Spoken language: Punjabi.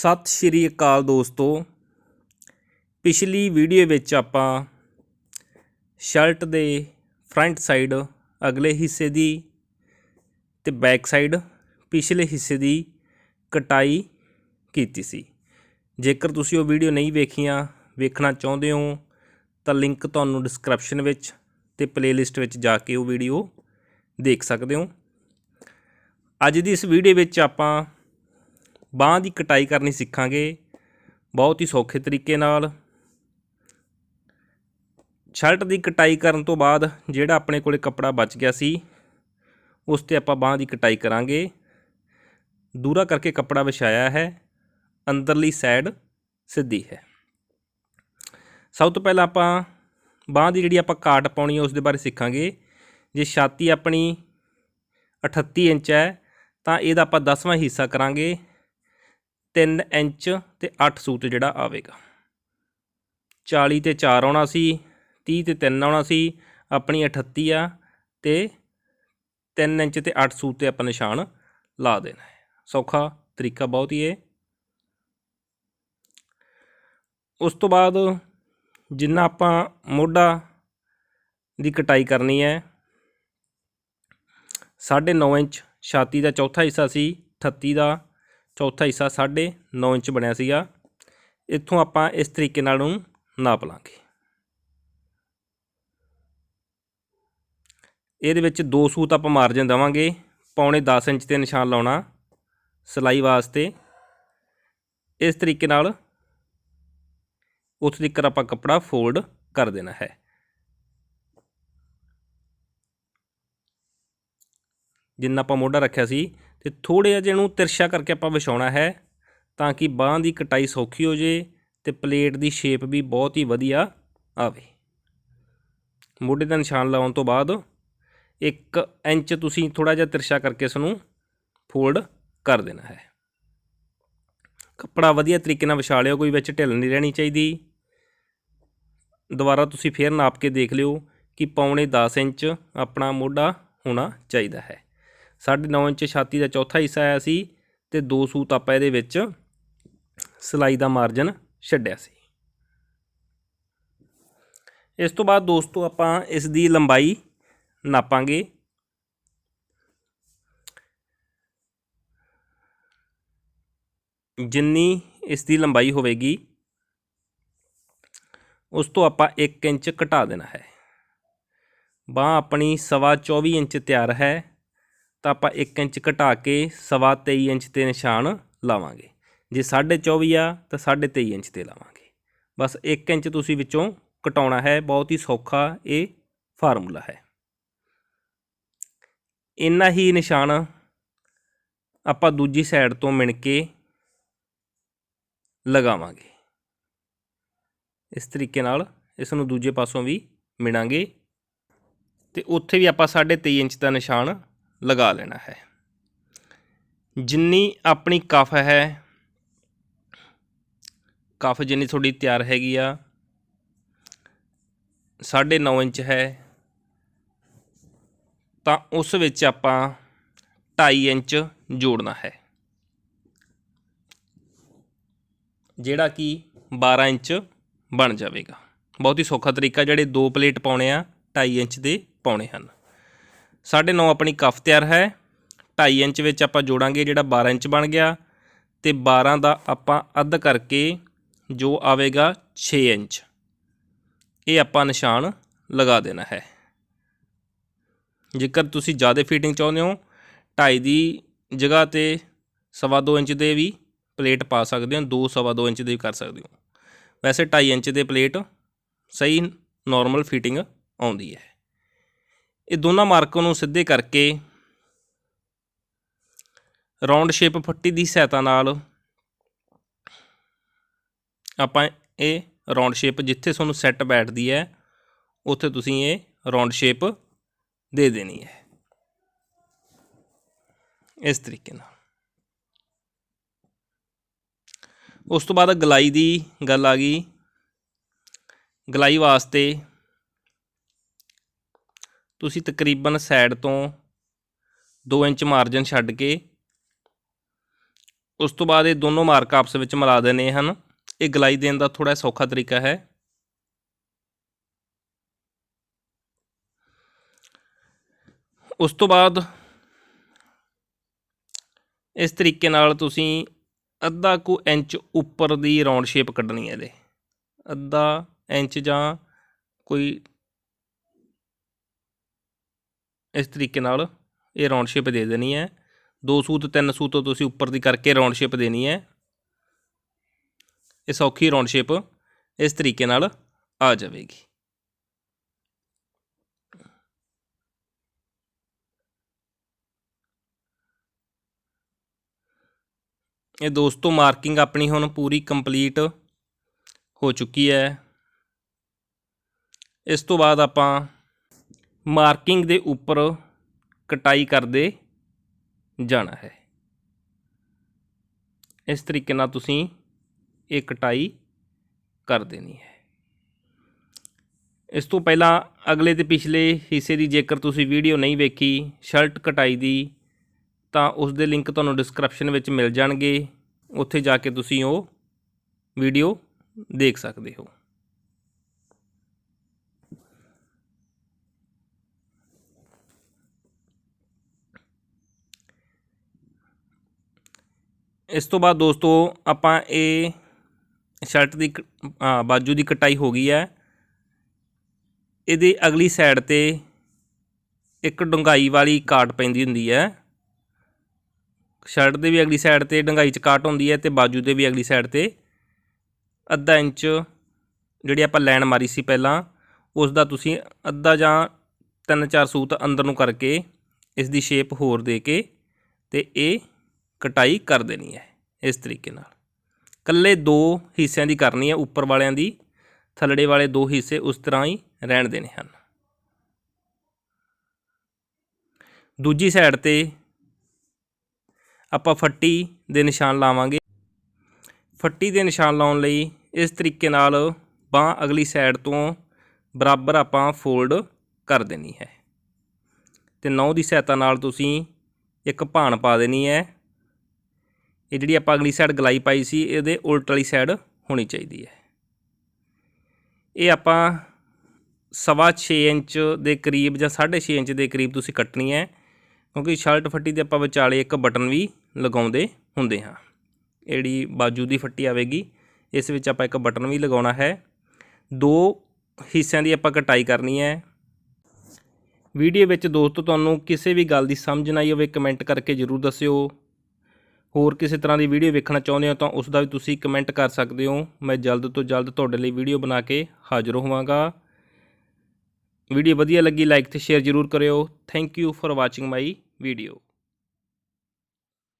ਸਤਿ ਸ਼੍ਰੀ ਅਕਾਲ ਦੋਸਤੋ। ਪਿਛਲੀ ਵੀਡੀਓ ਵਿੱਚ ਆਪਾਂ ਸ਼ਰਟ ਦੇ ਫਰੰਟ ਸਾਈਡ, ਅਗਲੇ ਹਿੱਸੇ ਦੀ ਤੇ ਬੈਕ ਸਾਈਡ, ਪਿਛਲੇ ਹਿੱਸੇ ਦੀ ਕਟਾਈ ਕੀਤੀ ਸੀ। ਜੇਕਰ ਤੁਸੀਂ ਉਹ ਵੀਡੀਓ ਨਹੀਂ ਵੇਖੀਆਂ, ਵੇਖਣਾ ਚਾਹੁੰਦੇ ਹੋ, ਤਾਂ ਲਿੰਕ ਤੁਹਾਨੂੰ ਡਿਸਕ੍ਰਿਪਸ਼ਨ ਵਿੱਚ ਤੇ ਪਲੇਲਿਸਟ ਵਿੱਚ ਜਾ ਕੇ ਉਹ ਵੀਡੀਓ ਦੇਖ ਸਕਦੇ ਹੋ। ਅੱਜ ਦੀ ਇਸ ਵੀਡੀਓ ਵਿੱਚ ਆਪਾਂ ਬਾਂਹ ਦੀ ਕਟਾਈ ਕਰਨੀ ਸਿੱਖਾਂਗੇ ਬਹੁਤ ਹੀ ਸੌਖੇ ਤਰੀਕੇ ਨਾਲ। ਸ਼ਰਟ ਦੀ ਕਟਾਈ ਕਰਨ ਤੋਂ ਬਾਅਦ ਜਿਹੜਾ ਆਪਣੇ ਕੋਲੇ ਕੱਪੜਾ ਬਚ ਗਿਆ ਸੀ, ਉਸ ਤੇ ਆਪਾਂ ਬਾਂਹ ਦੀ ਕਟਾਈ ਕਰਾਂਗੇ। ਦੂਰਾ ਕਰਕੇ ਕੱਪੜਾ ਵਿਛਾਇਆ ਹੈ, ਅੰਦਰਲੀ ਸਾਈਡ ਸਿੱਧੀ ਹੈ। ਸਭ ਤੋਂ ਪਹਿਲਾਂ ਆਪਾਂ ਬਾਂਹ ਦੀ ਜਿਹੜੀ ਆਪਾਂ ਕਾਟ ਪਾਉਣੀ ਹੈ, ਉਸ ਦੇ ਬਾਰੇ ਸਿੱਖਾਂਗੇ। ਜੇ ਛਾਤੀ ਆਪਣੀ 38 ਇੰਚ ਹੈ, ਤਾਂ ਇਹਦਾ ਆਪਾਂ 10ਵਾਂ ਹਿੱਸਾ ਕਰਾਂਗੇ। 3 ਇੰਚ ਤੇ 8 ਸੂਤ ਜਿਹੜਾ ਆਵੇਗਾ। 40 ਤੇ 4 ਆਉਣਾ ਸੀ 30 ਤੇ 3 ਆਉਣਾ ਸੀ, ਆਪਣੀ 38 ਆ ਤੇ 3 ਇੰਚ ਤੇ 8 ਸੂਤ ਤੇ ਆਪਾਂ ਨਿਸ਼ਾਨ ਲਾ ਦੇਣਾ ਹੈ। ਸੌਖਾ ਤਰੀਕਾ ਬਹੁਤ ਹੀ ਹੈ ਉਸ ਤੋਂ ਬਾਅਦ ਜਿੰਨਾ ਆਪਾਂ ਮੋਢਾ ਦੀ ਕਟਾਈ ਕਰਨੀ ਹੈ 9.5 ਇੰਚ, ਛਾਤੀ ਦਾ ਚੌਥਾ ਹਿੱਸਾ ਸੀ 38 ਦਾ ਚੌਥਾ ਹਿੱਸਾ 9.5 ਇੰਚ ਬਣਿਆ ਸੀਗਾ। ਇੱਥੋਂ ਆਪਾਂ ਇਸ ਤਰੀਕੇ ਨਾਲ ਨੂੰ ਨਾਪ ਲਾਂਗੇ। ਇਹਦੇ ਵਿੱਚ ਦੋ ਸੂਤ ਆਪਾਂ ਮਾਰਜਨ ਦੇਵਾਂਗੇ। ਪੌਣੇ 10 ਇੰਚ ਤੇ ਨਿਸ਼ਾਨ ਲਾਉਣਾ ਸਿਲਾਈ ਵਾਸਤੇ। ਇਸ ਤਰੀਕੇ ਨਾਲ ਉਸ ਤੱਕ ਆਪਾਂ ਕੱਪੜਾ ਫੋਲਡ ਕਰ ਦੇਣਾ ਹੈ। ਜਿੰਨਾ ਆਪਾਂ ਮੋਢਾ ਰੱਖਿਆ ਸੀ ਤੇ ਥੋੜ੍ਹਾ ਜਿਹਾ ਇਹਨੂੰ ਤਿਰਛਾ ਕਰਕੇ ਆਪਾਂ ਵਿਛਾਉਣਾ ਹੈ ਤਾਂ ਕਿ ਬਾਂਹ ਦੀ ਕਟਾਈ ਸੌਖੀ ਹੋ ਜੇ ਤੇ ਪਲੇਟ ਦੀ ਸ਼ੇਪ ਵੀ ਬਹੁਤ ਹੀ ਵਧੀਆ ਆਵੇ। ਮੋਢੇ ਦਾ ਨਿਸ਼ਾਨ ਲਾਉਣ ਤੋਂ ਬਾਅਦ 1 ਇੰਚ ਤੁਸੀਂ ਥੋੜਾ ਜਿਹਾ ਤਿਰਛਾ ਕਰਕੇ ਇਸ ਨੂੰ ਫੋਲਡ ਕਰ ਦੇਣਾ ਹੈ। ਕੱਪੜਾ ਵਧੀਆ ਤਰੀਕੇ ਨਾਲ ਵਿਛਾ ਲਿਓ, ਕੋਈ ਵਿੱਚ ਢਿੱਲ ਨਹੀਂ ਰਹਿਣੀ ਚਾਹੀਦੀ। ਦੁਬਾਰਾ ਤੁਸੀਂ ਫੇਰ ਨਾਪ ਕੇ ਦੇਖ ਲਿਓ ਕਿ ਪੌਣੇ 10 ਇੰਚ ਆਪਣਾ ਮੋਢਾ ਹੋਣਾ ਚਾਹੀਦਾ ਹੈ। 9.5 ਇੰਚ ਛਾਤੀ ਦਾ ਚੌਥਾ ਹਿੱਸਾ ਆਇਆ ਸੀ ਤੇ ਦੋ ਸੂਤ ਆਪਾਂ ਇਹਦੇ ਵਿੱਚ ਸਿਲਾਈ ਦਾ ਮਾਰਜਨ ਛੱਡਿਆ ਸੀ। ਇਸ ਤੋਂ ਬਾਅਦ ਦੋਸਤੋ ਆਪਾਂ ਇਸ ਦੀ ਲੰਬਾਈ ਨਾਪਾਂਗੇ। ਜਿੰਨੀ ਇਸ ਦੀ ਲੰਬਾਈ ਹੋਵੇਗੀ, ਉਸ ਤੋਂ ਆਪਾਂ 1 ਇੰਚ ਘਟਾ ਦੇਣਾ ਹੈ। ਬਾਹ ਆਪਣੀ ਸਵਾ 24 ਇੰਚ ਤਿਆਰ ਹੈ। ਤਾਂ ਆਪਾਂ 1 ਇੰਚ ਘਟਾ ਕੇ ਸਵਾ 23 ਇੰਚ ਤੇ ਨਿਸ਼ਾਨ ਲਾਵਾਂਗੇ। ਜੇ 24.5 ਆ, ਤਾਂ 23.5 ਇੰਚ ਤੇ ਲਾਵਾਂਗੇ। ਬਸ 1 ਇੰਚ ਤੁਸੀਂ ਵਿੱਚੋਂ ਘਟਾਉਣਾ ਹੈ, ਬਹੁਤ ਹੀ ਸੌਖਾ ਇਹ ਫਾਰਮੂਲਾ ਹੈ। ਇੰਨਾ ਹੀ ਨਿਸ਼ਾਨ ਆਪਾਂ ਦੂਜੀ ਸਾਈਡ ਤੋਂ ਮਿਣ ਕੇ ਲਗਾਵਾਂਗੇ। ਇਸ ਤਰੀਕੇ ਨਾਲ ਇਸ ਨੂੰ ਦੂਜੇ ਪਾਸੋਂ ਵੀ ਮਿਣਾਂਗੇ। ਤੇ ਉੱਥੇ ਵੀ ਆਪਾਂ 23.5 ਇੰਚ ਦਾ ਨਿਸ਼ਾਨ ਲਗਾ ਲੈਣਾ ਹੈ। ਜਿੰਨੀ ਆਪਣੀ ਕਫ ਹੈ, ਕਫ ਜਿੰਨੀ ਤੁਹਾਡੀ ਤਿਆਰ ਹੈਗੀ ਆ 9.5 ਇੰਚ ਹੈ, ਤਾਂ ਉਸ ਵਿੱਚ ਆਪਾਂ 2.5 ਇੰਚ ਜੋੜਨਾ ਹੈ। ਜਿਹੜਾ ਕਿ 12 ਇੰਚ ਬਣ ਜਾਵੇਗਾ। ਬਹੁਤ ਹੀ ਸੌਖਾ ਤਰੀਕਾ, ਜਿਹੜੇ ਦੋ ਪਲੇਟ ਪਾਉਣੇ ਆ 2.5 ਇੰਚ ਦੇ ਪਾਉਣੇ ਹਨ। 9.5 ਆਪਣੀ ਕਫ ਤਿਆਰ ਹੈ। 2.5 ਇੰਚ ਵਿੱਚ ਆਪਾਂ ਜੋੜਾਂਗੇ ਜਿਹੜਾ 12 ਇੰਚ ਬਣ ਗਿਆ ਤੇ 12 ਦਾ ਆਪਾਂ ਅੱਧ ਕਰਕੇ ਜੋ ਆਵੇਗਾ 6 ਇੰਚ। ਇਹ ਆਪਾਂ ਨਿਸ਼ਾਨ ਲਗਾ ਦੇਣਾ ਹੈ। ਜੇਕਰ ਤੁਸੀਂ ਜ਼ਿਆਦਾ ਫਿਟਿੰਗ ਚਾਹੁੰਦੇ ਹੋ 2.5 ਦੀ ਜਗ੍ਹਾ ਤੇ ਸਵਾ 2 ਇੰਚ ਦੇ ਵੀ ਪਲੇਟ ਪਾ ਸਕਦੇ ਹੋ 2 ਸਵਾ 2 ਇੰਚ ਦੇ ਵੀ ਕਰ ਸਕਦੇ ਹੋ। ਵੈਸੇ 2.5 ਇੰਚ ਦੇ ਪਲੇਟ ਸਹੀ ਨਾਰਮਲ ਫਿਟਿੰਗ ਆਉਂਦੀ ਹੈ। ਇਹ ਦੋਨਾਂ ਮਾਰਕਾਂ ਨੂੰ ਸਿੱਧੇ ਕਰਕੇ ਰਾਉਂਡ ਸ਼ੇਪ ਫੱਟੀ ਦੀ ਸਹਾਇਤਾ ਨਾਲ ਆਪਾਂ ਇਹ ਰਾਉਂਡ ਸ਼ੇਪ ਜਿੱਥੇ ਤੁਹਾਨੂੰ ਸੈੱਟ ਬੈਠਦੀ ਹੈ, ਉੱਥੇ ਤੁਸੀਂ ਇਹ ਰਾਉਂਡ ਸ਼ੇਪ ਦੇ ਦੇਣੀ ਹੈ। ਇਸ ਤਰੀਕੇ ਨਾਲ। ਉਸ ਤੋਂ ਬਾਅਦ ਗਲਾਈ ਦੀ ਗੱਲ ਆ ਗਈ। ਗਲਾਈ ਵਾਸਤੇ ਤੁਸੀਂ ਤਕਰੀਬਨ ਸਾਈਡ ਤੋਂ 2 ਇੰਚ ਮਾਰਜਨ ਛੱਡ ਕੇ ਉਸ ਤੋਂ ਬਾਅਦ ਇਹ ਦੋਨੋਂ ਮਾਰਕ ਆਪਸ ਵਿੱਚ ਮਿਲਾ ਦੇਣੇ ਹਨ। ਇਹ ਗਲਾਈ ਦੇਣ ਦਾ ਥੋੜਾ ਸੌਖਾ ਤਰੀਕਾ ਹੈ। ਉਸ ਤੋਂ ਬਾਅਦ ਇਸ ਤਰੀਕੇ ਨਾਲ ਤੁਸੀਂ ਅੱਧਾ ਕੁ ਇੰਚ ਉੱਪਰ ਦੀ ਰਾਉਂਡ ਸ਼ੇਪ ਕੱਢਣੀ ਹੈ ਇਹਦੇ। ਅੱਧਾ ਇੰਚ ਜਾਂ ਕੋਈ ਇਸ ਤਰੀਕੇ ਨਾਲ ਇਹ ਰਾਉਂਡ ਸ਼ੇਪ ਦੇ ਦੇਣੀ ਹੈ। ਦੋ ਸੂਤ, ਤਿੰਨ ਸੂਤ ਤੋਂ ਤੁਸੀਂ ਉੱਪਰ ਦੀ ਕਰਕੇ ਰਾਉਂਡ ਸ਼ੇਪ ਦੇਣੀ ਹੈ। ਇਹ ਸੌਖੀ ਰਾਉਂਡ ਸ਼ੇਪ ਇਸ ਤਰੀਕੇ ਨਾਲ ਆ ਜਾਵੇਗੀ। ਇਹ ਦੋਸਤੋ ਮਾਰਕਿੰਗ ਆਪਣੀ ਹੁਣ ਪੂਰੀ ਕੰਪਲੀਟ ਹੋ ਚੁੱਕੀ ਹੈ। ਇਸ ਤੋਂ ਬਾਅਦ ਆਪਾਂ ਮਾਰਕਿੰਗ ਦੇ ਉੱਪਰ ਕਟਾਈ ਕਰਦੇ ਜਾਣਾ ਹੈ। ਇਸ ਤਰੀਕੇ ਨਾਲ ਤੁਸੀਂ ਇਹ ਕਟਾਈ ਕਰ ਦੇਣੀ ਹੈ। ਇਸ ਤੋਂ ਪਹਿਲਾਂ ਅਗਲੇ ਤੇ ਪਿਛਲੇ ਹਿੱਸੇ ਦੀ ਜੇਕਰ ਤੁਸੀਂ ਵੀਡੀਓ ਨਹੀਂ ਵੇਖੀ, ਸ਼ਰਟ ਕਟਾਈ ਦੀ, ਤਾਂ ਉਸ ਦੇ ਲਿੰਕ ਤੁਹਾਨੂੰ ਡਿਸਕ੍ਰਿਪਸ਼ਨ ਵਿੱਚ ਮਿਲ ਜਾਣਗੇ। ਉੱਥੇ ਜਾ ਕੇ ਤੁਸੀਂ ਉਹ ਵੀਡੀਓ ਦੇਖ ਸਕਦੇ ਹੋ। ਇਸ ਤੋਂ ਬਾਅਦ ਦੋਸਤੋ, ਆਪਾਂ ਇਹ ਸ਼ਰਟ ਦੀ ਕ- ਬਾਜੂ ਦੀ ਕਟਾਈ ਹੋ ਗਈ ਹੈ। ਇਹਦੀ ਅਗਲੀ ਸਾਈਡ ਤੇ ਇੱਕ ਡੁੰਗਾਈ ਵਾਲੀ ਕਾਟ ਪੈਂਦੀ ਹੁੰਦੀ ਹੈ। ਸ਼ਰਟ ਦੇ ਵੀ ਅਗਲੀ ਸਾਈਡ ਤੇ ਡੰਗਾਈ ਚ ਕਾਟ ਹੁੰਦੀ ਹੈ ਤੇ ਬਾਜੂ ਦੇ ਵੀ ਅਗਲੀ ਸਾਈਡ ਤੇ ਅੱਧਾ ਇੰਚ ਜਿਹੜੀ ਆਪਾਂ ਲਾਈਨ ਮਾਰੀ ਸੀ ਪਹਿਲਾਂ, ਉਸ ਦਾ ਤੁਸੀਂ ਅੱਧਾ ਜਾਂ ਤਿੰਨ ਚਾਰ ਸੂਤ ਅੰਦਰ ਨੂੰ ਕਰਕੇ ਇਸ ਦੀ ਸ਼ੇਪ ਹੋਰ ਦੇ ਕੇ ਤੇ ਇਹ ਕਟਾਈ ਕਰ ਦੇਣੀ ਹੈ ਇਸ ਤਰੀਕੇ ਨਾਲ। ਕੱਲੇ ਦੋ ਹਿੱਸਿਆਂ ਦੀ ਕਰਨੀ ਹੈ, ਉੱਪਰ ਵਾਲਿਆਂ ਦੀ, ਥੱਲੜੇ ਵਾਲੇ ਦੋ ਹਿੱਸੇ ਉਸ ਤਰ੍ਹਾਂ ਹੀ ਰਹਿਣ ਦੇਣੇ ਹਨ। ਦੂਜੀ ਸਾਈਡ ਤੇ ਆਪਾਂ ਫੱਟੀ ਦੇ ਨਿਸ਼ਾਨ ਲਾਵਾਂਗੇ। ਫੱਟੀ ਦੇ ਨਿਸ਼ਾਨ ਲਾਉਣ ਲਈ ਇਸ ਤਰੀਕੇ ਨਾਲ ਬਾਹ ਅਗਲੀ ਸਾਈਡ ਤੋਂ ਬਰਾਬਰ ਆਪਾਂ ਫੋਲਡ ਕਰ ਦੇਣੀ ਹੈ। ਤੇ ਨੌ ਦੀ ਸਹਾਇਤਾ ਨਾਲ ਤੁਸੀਂ ਇੱਕ ਭਾਣ ਪਾ ਦੇਣੀ ਹੈ। ਇਹ ਜਿਹੜੀ ਆਪਾਂ ਅਗਲੀ ਸਾਈਡ ਗਲਾਈ ਪਾਈ ਸੀ, ਇਹਦੇ ਉਲਟ ਵਾਲੀ ਸਾਈਡ ਹੋਣੀ ਚਾਹੀਦੀ ਹੈ। ਇਹ ਆਪਾਂ ਸਵਾ 6 ਇੰਚ ਦੇ ਕਰੀਬ ਜਾਂ 6.5 ਇੰਚ ਦੇ ਕਰੀਬ ਤੁਸੀਂ ਕੱਟਣੀ ਹੈ, ਕਿਉਂਕਿ ਸ਼ਰਟ ਫੱਟੀ ਦੇ ਆਪਾਂ ਵਿਚਾਲੇ ਇੱਕ ਬਟਨ ਵੀ ਲਗਾਉਂਦੇ ਹੁੰਦੇ ਹਾਂ। ਜਿਹੜੀ ਬਾਜੂ ਦੀ ਫੱਟੀ ਆਵੇਗੀ, ਇਸ ਵਿੱਚ ਆਪਾਂ ਇੱਕ ਬਟਨ ਵੀ ਲਗਾਉਣਾ ਹੈ। ਦੋ ਹਿੱਸਿਆਂ ਦੀ ਆਪਾਂ ਕਟਾਈ ਕਰਨੀ ਹੈ। ਵੀਡੀਓ ਵਿੱਚ ਦੋਸਤੋ, ਤੁਹਾਨੂੰ ਕਿਸੇ ਵੀ ਗੱਲ ਦੀ ਸਮਝ ਨਾ ਆਈ ਹੋਵੇ, ਕਮੈਂਟ ਕਰਕੇ ਜਰੂਰ ਦੱਸਿਓ। ਹੋਰ ਕਿਸੇ ਤਰ੍ਹਾਂ ਦੀ ਵੀਡੀਓ ਵੇਖਣਾ ਚਾਹੁੰਦੇ ਹੋ ਤਾਂ ਉਸ ਦਾ ਵੀ ਤੁਸੀਂ ਕਮੈਂਟ ਕਰ ਸਕਦੇ ਹੋ। ਮੈਂ ਜਲਦ ਤੋਂ ਜਲਦ ਤੁਹਾਡੇ ਲਈ ਵੀਡੀਓ ਬਣਾ ਕੇ ਹਾਜ਼ਰ ਹੋਵਾਂਗਾ। ਵੀਡੀਓ ਵਧੀਆ ਲੱਗੀ ਲਾਈਕ ਤੇ ਸ਼ੇਅਰ ਜਰੂਰ ਕਰਿਓ। Thank you for watching my video